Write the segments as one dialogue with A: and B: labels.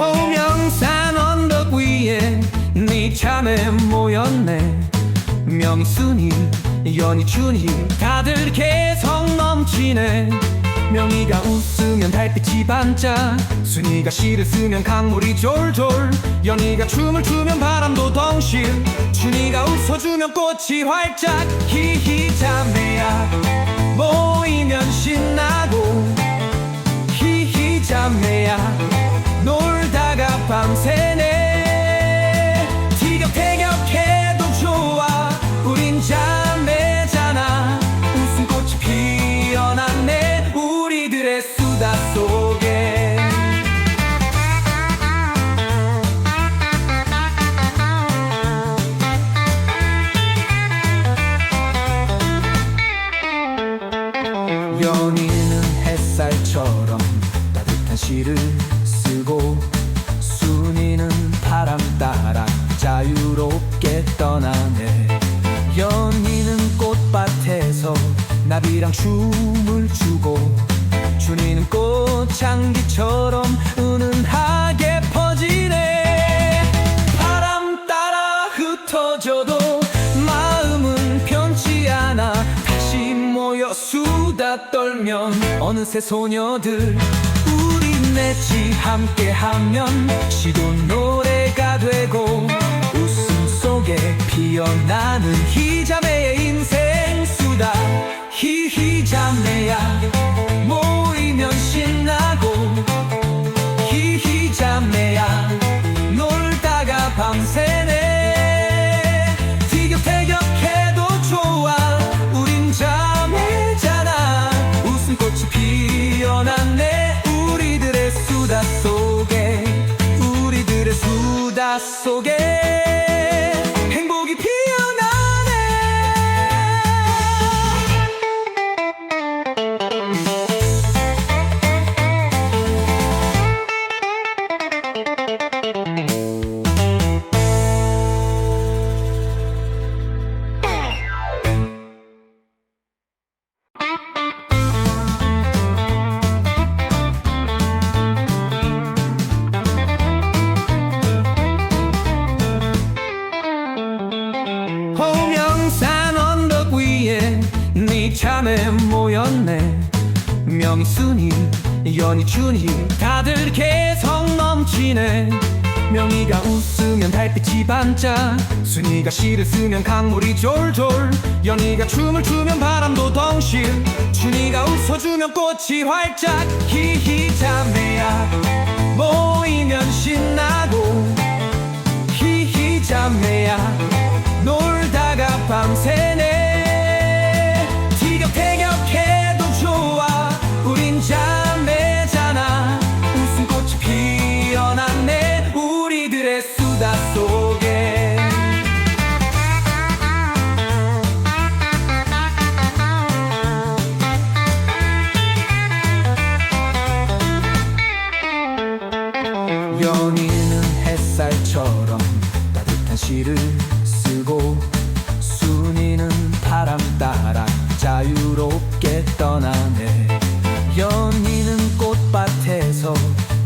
A: 보명산 언덕 위에 네 참에 모였네. 명순이 연희춘이 다들 개성 넘치네. 명희가 웃으면 달빛이 반짝 순이가 시를 쓰면 강물이 졸졸. 연희가 춤을 추면 바람도 덩실. 춘이가 웃어주면 꽃이 활짝 히히 자매야. 모이면 신나고 히히 자매야. 밤새네. 티격태격해도 좋아. 우린 자매잖아. 웃음꽃이 피어났네. 우리들의 수다 속에. 연인은 햇살처럼 따뜻한 시를 쓰고 순이는 바람 따라 자유롭게 떠나네. 연인은 꽃밭에서 나비랑 춤을 추고 준이는 꽃향기처럼 은은하게 퍼지네. 바람 따라 흩어져도 마음은 변치 않아. 다시 모여 수다 떨면 어느새 소녀들 우리 넷이 함께하면 시도 노래가 되고 웃음 속에 피어나는 희자매의 인생 수다. 히히자매야 수다 속에 네 참에 모였네. 명순이 연희춘이 다들 개성 넘치네. 명희가 웃으면 달빛이 반짝. 순이가 시를 쓰면 강물이 졸졸. 연희가 춤을 추면 바람도 덩실. 춘이가 웃어주면 꽃이 활짝. 히히 자매야 연인은 햇살처럼 따뜻한 시를 쓰고 순이는 바람 따라 자유롭게 떠나네. 연인은 꽃밭에서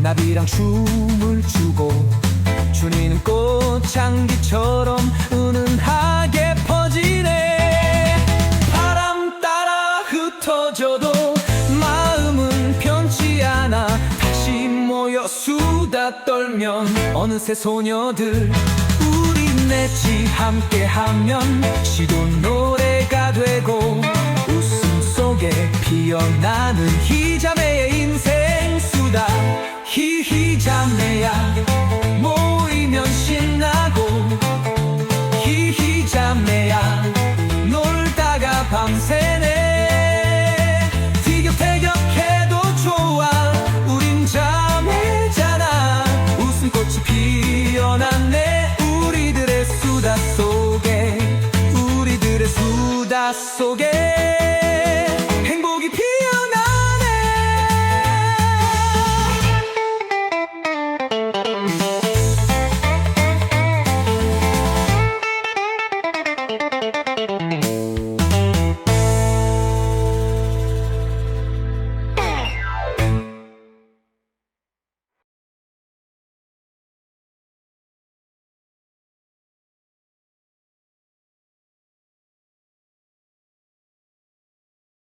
A: 나비랑 춤을 추고 준이는 꽃향기처럼 수다 떨면 어느새 소녀들 우리 넷이 함께하면 시도 노래가 되고 웃음 속에 피어나는 희자매의 인생 수다 히히자매야 속에